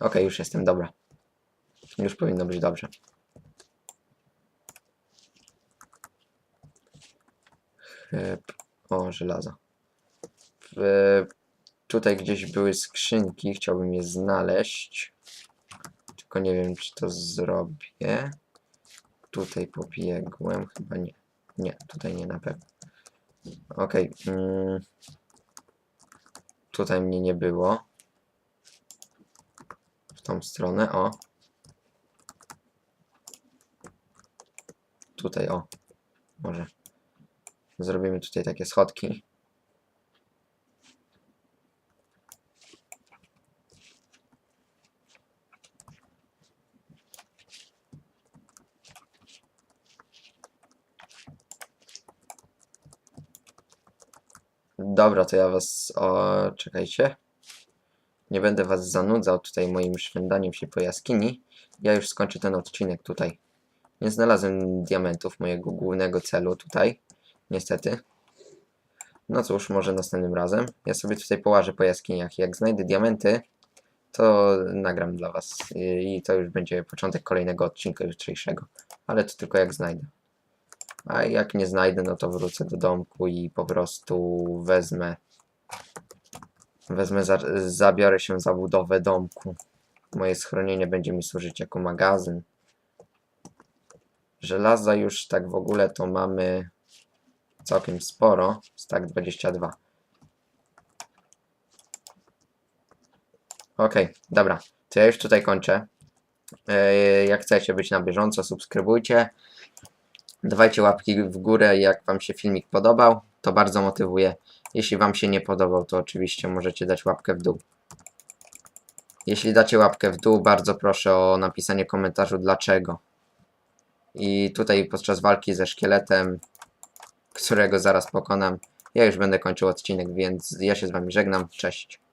Okej, już jestem, dobra. Już powinno być dobrze. Chyb. O, żelazo. W, tutaj gdzieś były skrzynki, chciałbym je znaleźć. Tylko nie wiem, czy to zrobię. Tutaj pobiegłem, chyba nie. Nie, tutaj nie na pewno. Okej. mm. Tutaj mnie nie było. Tą stronę, o. Tutaj, o. Może. Zrobimy tutaj takie schodki. Dobra, to ja was. O, czekajcie. Nie będę was zanudzał tutaj moim szwędaniem się po jaskini. Ja już skończę ten odcinek tutaj. Nie znalazłem diamentów mojego głównego celu tutaj. Niestety. No cóż, może następnym razem. Ja sobie tutaj połażę po jaskiniach. Jak znajdę diamenty, to nagram dla was. I to już będzie początek kolejnego odcinka jutrzejszego. Ale to tylko jak znajdę. A jak nie znajdę, no to wrócę do domku i po prostu wezmę. Wezmę, za, zabiorę się za budowę domku. Moje schronienie będzie mi służyć jako magazyn. Żelaza już tak w ogóle to mamy całkiem sporo. Stack 22. Okej, dobra. To ja już tutaj kończę. E, Jak chcecie być na bieżąco, subskrybujcie. Dawajcie łapki w górę, jak Wam się filmik podobał. To bardzo motywuje. Jeśli Wam się nie podobał, to oczywiście możecie dać łapkę w dół. Jeśli dacie łapkę w dół, bardzo proszę o napisanie komentarzu dlaczego. I tutaj podczas walki ze szkieletem, którego zaraz pokonam, ja już będę kończył odcinek, więc ja się z Wami żegnam. Cześć.